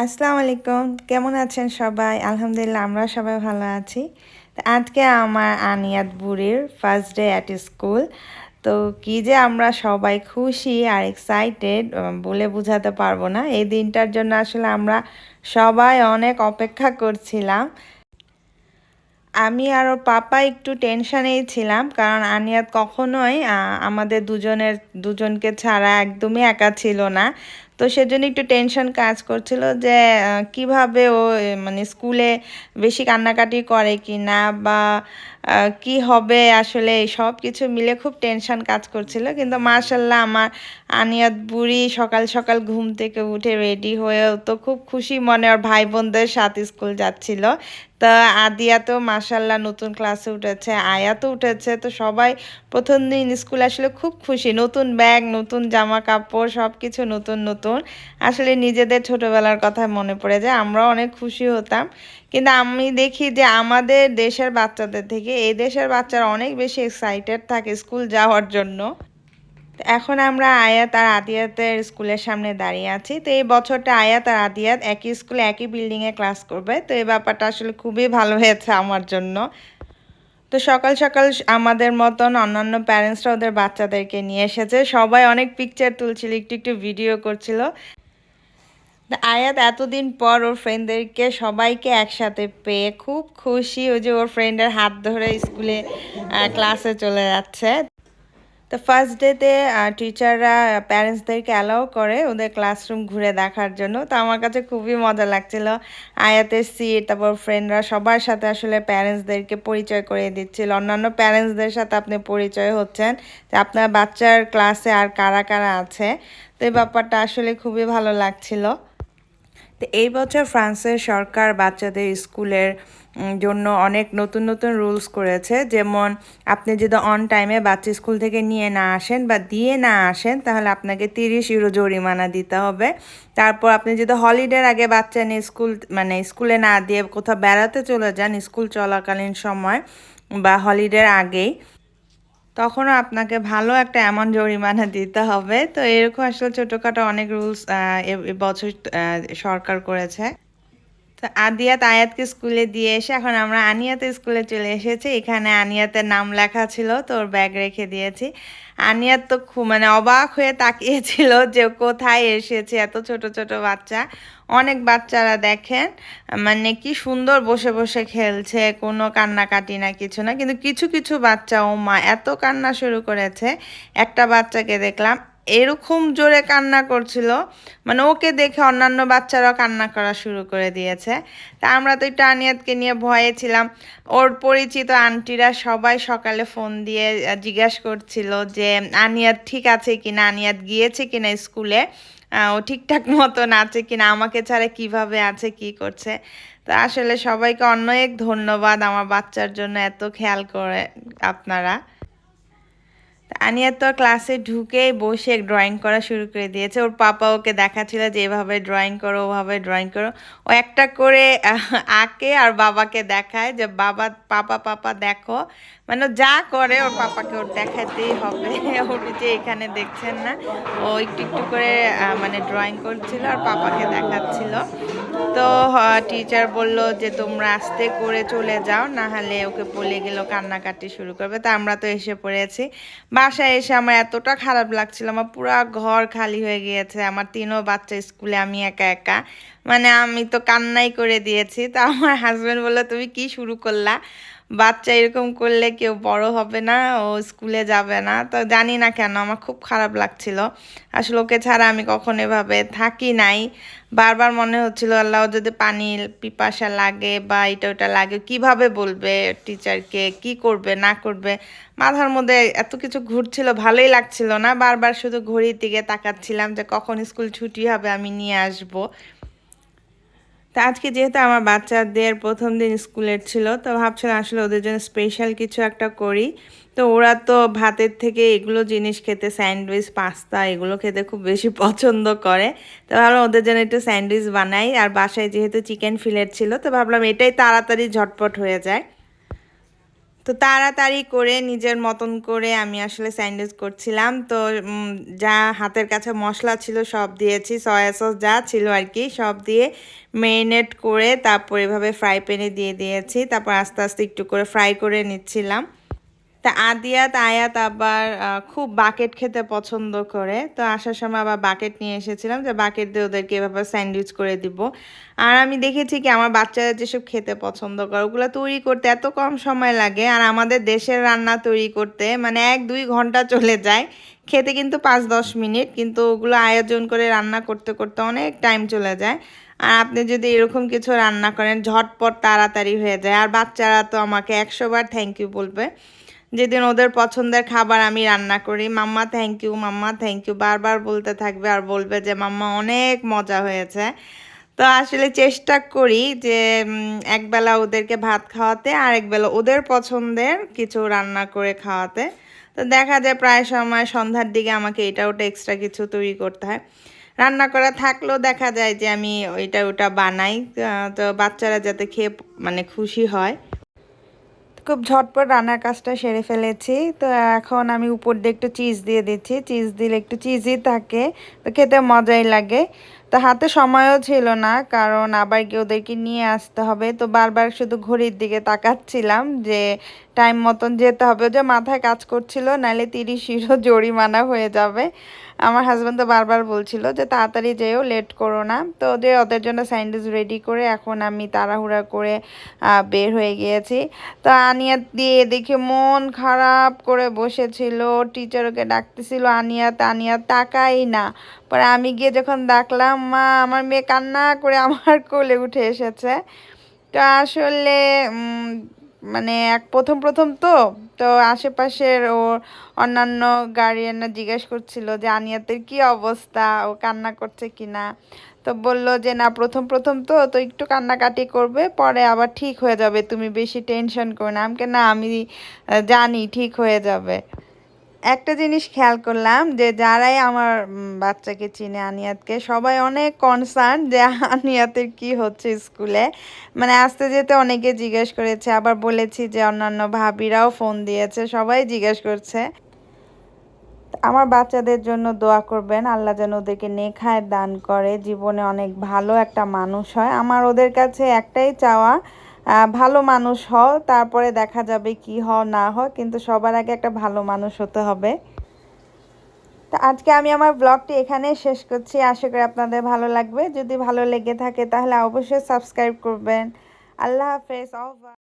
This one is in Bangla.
আসসালামু আলাইকুম। কেমন আছেন সবাই? আলহামদুলিল্লাহ, আমরা সবাই ভালো আছি। আজকে আমার আনিয়াত বুড়ির ফার্স্ট ডে অ্যাট স্কুল তো কি যে আমরা সবাই খুশি আর এক্সাইটেড বলে বোঝাতে পারব না। এই দিনটার জন্য আসলে আমরা সবাই অনেক অপেক্ষা করছিলাম। আমি আর ওর পাপা একটু টেনশনেই ছিলাম, কারণ আনিয়াত কখনোই আমাদের দুজনের, দুজনকে ছাড়া একদমই একা ছিল না। তো সেজন্য একটু টেনশন কাজ করছিল যে কীভাবে ও মানে স্কুলে বেশি কান্নাকাটি করে কি না বা কি হবে আসলে সব কিছু মিলে খুব টেনশন কাজ করছিল। কিন্তু মার্শাল্লাহ আমার আনিয়াত বুড়ি সকাল সকাল ঘুম থেকে উঠে রেডি হয়েও তো খুব খুশি মনে ওর ভাই বোনদের সাথে স্কুল যাচ্ছিল। তা আদিয়া তো মাসাল্লাহ নতুন ক্লাসে উঠেছে, আয়া তো উঠেছে, তো সবাই প্রথম দিন স্কুল আসলে খুব খুশি। নতুন ব্যাগ নতুন জামা কাপড় সব কিছু নতুন নতুন। আসলে নিজেদের ছোটোবেলার কথা মনে পড়ে যায়, আমরাও অনেক খুশি হতাম। কিন্তু আমি দেখি যে আমাদের দেশের বাচ্চাদের থেকে এই দেশের বাচ্চারা অনেক বেশি এক্সাইটেড থাকে স্কুল যাওয়ার জন্য। এখন আমরা আয়াত আর আদিয়াতের স্কুলের সামনে দাঁড়িয়ে আছি। তো এই বছরটা আয়াত আর আদিয়াত একই স্কুলে একই বিল্ডিংয়ে ক্লাস করবে। তো এই ব্যাপারটা আসলে খুবই ভালো হয়েছে আমার জন্য। তো সকাল সকাল আমাদের মতন অন্যান্য প্যারেন্টসরা ওদের বাচ্চাদেরকে নিয়ে এসেছে। সবাই অনেক পিকচার তুলছিল, একটু একটু ভিডিও করছিল। আয়াত এতদিন পর ওর ফ্রেন্ডদেরকে সবাইকে একসাথে পেয়ে খুব খুশি। ওই যে ওর ফ্রেন্ডের হাত ধরে স্কুলে ক্লাসে চলে যাচ্ছে। তো ফার্স্ট ডেতে টিচাররা প্যারেন্টসদেরকে অ্যালাউ করে ওদের ক্লাসরুম ঘুরে দেখার জন্য। তো আমার কাছে খুবই মজা লাগছিল। আয়াতের সিট তারপর ফ্রেন্ডরা সবার সাথে আসলে প্যারেন্টসদেরকে পরিচয় করে দিচ্ছিল। অন্যান্য প্যারেন্টসদের সাথে আপনি পরিচয় হচ্ছেন যে আপনার বাচ্চার ক্লাসে আর কারা কারা আছে। তো এই ব্যাপারটা আসলে খুবই ভালো লাগছিল। তো এই বছর ফ্রান্সের সরকার বাচ্চাদের স্কুলের জন্য অনেক নতুন নতুন রুলস করেছে। যেমন, আপনি যদি অন টাইমে বাচ্চা স্কুল থেকে নিয়ে না আসেন বা দিয়ে না আসেন, তাহলে আপনাকে তিরিশ ইউরো জরিমানা দিতে হবে। তারপর আপনি যদি হলিডের আগে বাচ্চা নিয়ে স্কুল মানে স্কুলে না দিয়ে কোথাও বেড়াতে চলে যান স্কুল চলাকালীন সময় বা হলিডের আগেই, তখনও আপনাকে ভালো একটা এমন জরিমানা দিতে হবে। তো এরকম আসলে ছোটোখাটো অনেক রুলস এ বছর সরকার করেছে। তো আদিয়াত আয়াতকে স্কুলে দিয়ে এসে এখন আমরা আনিয়াতে স্কুলে চলে এসেছি। এখানে আনিয়াতের নাম লেখা ছিল তো ওর ব্যাগ রেখে দিয়েছি। আনিয়াত তো খুব মানে অবাক হয়ে তাকিয়েছিল যে কোথায় এসেছে, এত ছোট ছোট বাচ্চা। অনেক বাচ্চারা দেখেন মানে কি সুন্দর বসে বসে খেলছে, কোনো কান্নাকাটি না, কিছু না। কিন্তু কিছু কিছু বাচ্চা ও মা এত কান্না শুরু করেছে। একটা বাচ্চাকে দেখলাম এরকম জোরে কান্না করছিল। মানে ওকে দেখে অন্যান্য বাচ্চারাও কান্না করা শুরু করে দিয়েছে। তা আমরা তো একটু আনিয়াতকে নিয়ে ভয়ে ছিলাম। ওর পরিচিত আন্টিরা সবাই সকালে ফোন দিয়ে জিজ্ঞাসা করছিল যে, আনিয়াত ঠিক আছে কিনা? আনিয়াত গিয়েছে কিনা স্কুলে? ও ঠিকঠাক মতন আছে কিনা? আমাকে ছাড়া কীভাবে আছে, কি করছে? তো আসলে সবাইকে অনেক ধন্যবাদ আমার বাচ্চার জন্য এত খেয়াল করে আপনারা। আনিয়া তো ক্লাসে ঢুকেই বসে ড্রয়িং করা শুরু করে দিয়েছে। ওর পাপা ওকে দেখাচ্ছিল যে, এভাবে ড্রয়িং করো, ওভাবে ড্রয়িং করো। ও একটা করে আঁকে আর বাবাকে দেখায় যে, বাবা, পাপা পাপা, দেখো। মানে যা করে ওর পাপাকে ওর দেখাতেই হবে। ওর যে এখানে দেখছেন না, ও একটু একটু করে মানে ড্রয়িং করছিল আর পাপাকে দেখাচ্ছিল। তো টিচার বলল যে, তোমরা আস্তে করে চলে যাও না হলে ওকে বলে গেল কান্নাকাটি শুরু করবে। তা আমরা তো এসে পড়েছি। বাসায় এসে আমার এতটা খারাপ লাগছিল, আমার পুরো ঘর খালি হয়ে গিয়েছে। আমার তিনও বাচ্চা স্কুলে, আমি একা একা। মানে আমি তো কান্নাই করে দিয়েছি। তা আমার হাজব্যান্ড বলল, তুমি কি শুরু করলা? বাচ্চা এরকম করলে কেউ বড় হবে না, ও স্কুলে যাবে না। তো জানি না কেন, আমার খুব খারাপ লাগছিল। আসলে ওকে ছাড়া আমি কখন এভাবে থাকি নাই। বারবার মনে হচ্ছিল, আল্লাহ যদি পানি পিপাসা লাগে বা এটা ওটা লাগে, কীভাবে বলবে টিচারকে কি করবে, না করবে? মাথার মধ্যে এত কিছু ঘুরছিল, ভালোই লাগছিল না। বারবার শুধু ঘড়ির দিকে তাকাচ্ছিলাম যে কখন স্কুল ছুটি হবে, আমি নিয়ে আসব। তো আজকে যেহেতু আমার বাচ্চাদের প্রথম দিন স্কুলের ছিল, তো ভাবছিলাম আসলে ওদের জন্য স্পেশাল কিছু একটা করি। তো ওরা তো ভাতের থেকে এগুলো জিনিস খেতে স্যান্ডউইচ পাস্তা এগুলো খেতে খুব বেশি পছন্দ করে। তো ভাবলাম ওদের জন্য একটু স্যান্ডউইচ বানাই। আর বাসায় যেহেতু চিকেন ফিলেট ছিল, তো ভাবলাম এটাই তাড়াতাড়ি ঝটপট হয়ে যায়। তো তাড়াতাড়ি করে নিজের মতন করে আমি আসলে স্যান্ডউইচ করছিলাম। তো যা হাতের কাছে মশলা ছিল সব দিয়েছি, সয়া সস যা ছিল আর কি, সব দিয়ে মেরিনেট করে তারপর এভাবে ফ্রাই প্যানে দিয়ে দিয়েছি। তারপর আস্তে আস্তে একটু করে ফ্রাই করে নিচ্ছিলাম। তা আদিয়াত, আয়াত আবার খুব বাকেট খেতে পছন্দ করে। তো আসার সময় আবার বাকেট নিয়ে এসেছিলাম যে বাকেট দিয়ে ওদেরকে এভাবে স্যান্ডউইচ করে দিব। আর আমি দেখেছি কি আমার বাচ্চারা যেসব খেতে পছন্দ করে, ওগুলো তৈরি করতে এত কম সময় লাগে। আর আমাদের দেশের রান্না তৈরি করতে মানে এক, দুই ঘণ্টা চলে যায়। খেতে কিন্তু পাঁচ, দশ মিনিট, কিন্তু ওগুলো আয়োজন করে রান্না করতে করতে অনেক টাইম চলে যায়। আর আপনি যদি এরকম কিছু রান্না করেন, ঝটপট তাড়াতাড়ি হয়ে যায়। আর বাচ্চারা তো আমাকে একশোবার থ্যাংক ইউ বলবে। যেদিন ওদের পছন্দের খাবার আমি রান্না করি, mamma thank you mamma thank you বারবার বলতে থাকবে আর বলবে যে, মাম্মা, অনেক মজা হয়েছে। তো আসলে চেষ্টা করি যে একবেলা ওদেরকে ভাত খাওয়াতে আর একবেলা ওদের পছন্দের কিছু রান্না করে খাওয়াতে। তো দেখা যায় প্রায় সময় সন্ধ্যার দিকে আমাকে এটা ওটা এক্সট্রা কিছু তৈরি করতে হয়। রান্না করা থাকলেও দেখা যায় যে, আমি ওইটা ওটা বানাই। তো বাচ্চারা যাতে খেয়ে মানে খুশি হয়। খুব ঝটপট রান্নার কাজটা সেরে ফেলেছি। তো এখন আমি উপর দিয়ে একটু চিজ দিয়ে দিচ্ছি। চিজ দিলে একটু চিজই থাকে, তো খেতে মজাই লাগে। তো হাতে সময়ও ছিল না, কারণ আবার কি ওদেরকে নিয়ে আসতে হবে। তো বারবার শুধু ঘড়ির দিকে তাকাচ্ছিলাম যে টাইম মতন যেতে হবে। যে মাথায় কাজ করছিল নাহলে তিরিশ ইউরো জরিমানা হয়ে যাবে। আমার হাজব্যান্ড তো বারবার বলছিল যে, তাড়াতাড়ি যেও লেট করো না। তো যে ওদের জন্য স্যান্ডউইচ রেডি করে এখন আমি তাড়াহুড়া করে বের হয়ে গিয়েছি। তো আনিয়া দিয়ে দেখে মন খারাপ করে বসেছিল। টিচার ওকে ডাকতেছিল আনিয়াত আনিয়াত তাকাই না। পরে আমি গিয়ে যখন ডাকলাম, মা, আমার মেয়ে কান্না করে আমার কোলে উঠে এসেছে। তো আসলে মানে এক প্রথম প্রথম তো তো আশেপাশের ও অন্যান্য গার্ডিয়ানরা জিজ্ঞেস করছিল যে, আনিয়াতের কি অবস্থা? ও কান্না করছে কি না তো বলল যে, না, প্রথম প্রথম তো তো একটু কান্নাকাটি করবে, পরে আবার ঠিক হয়ে যাবে। তুমি বেশি টেনশন করো না। আমাকে না, আমি জানি, ঠিক হয়ে যাবে। একটা জিনিস খেয়াল করলাম যে যারাই আমার বাচ্চাকে চিনে আনিয়াতকে, সবাই অনেক কনসার্ন যে আনিয়াতের কি হচ্ছে স্কুলে। মানে আসতে যেতে অনেকে জিজ্ঞেস করেছে, আবার বলেছি যে অন্যান্য ভাবিরাও ফোন দিয়েছে, সবাই জিজ্ঞেস করছে। আমার বাচ্চাদের জন্য দোয়া করবেন, আল্লাহ যেন ওদেরকে নেখায় দান করে। জীবনে অনেক ভালো একটা মানুষ হয়। আমার ওদের কাছে একটাই চাওয়া ভালো মানুষ হও তারপরে দেখা যাবে কি হও না হও কিন্তু সবার আগে একটা ভালো মানুষ হতে হবে। তো আজকে আমি আমার ব্লগটি এখানে শেষ করছি। আশা করি আপনাদের ভালো লাগবে। যদি ভালো লেগে থাকে তাহলে অবশ্যই সাবস্ক্রাইব করবেন। আল্লাহ হাফেজ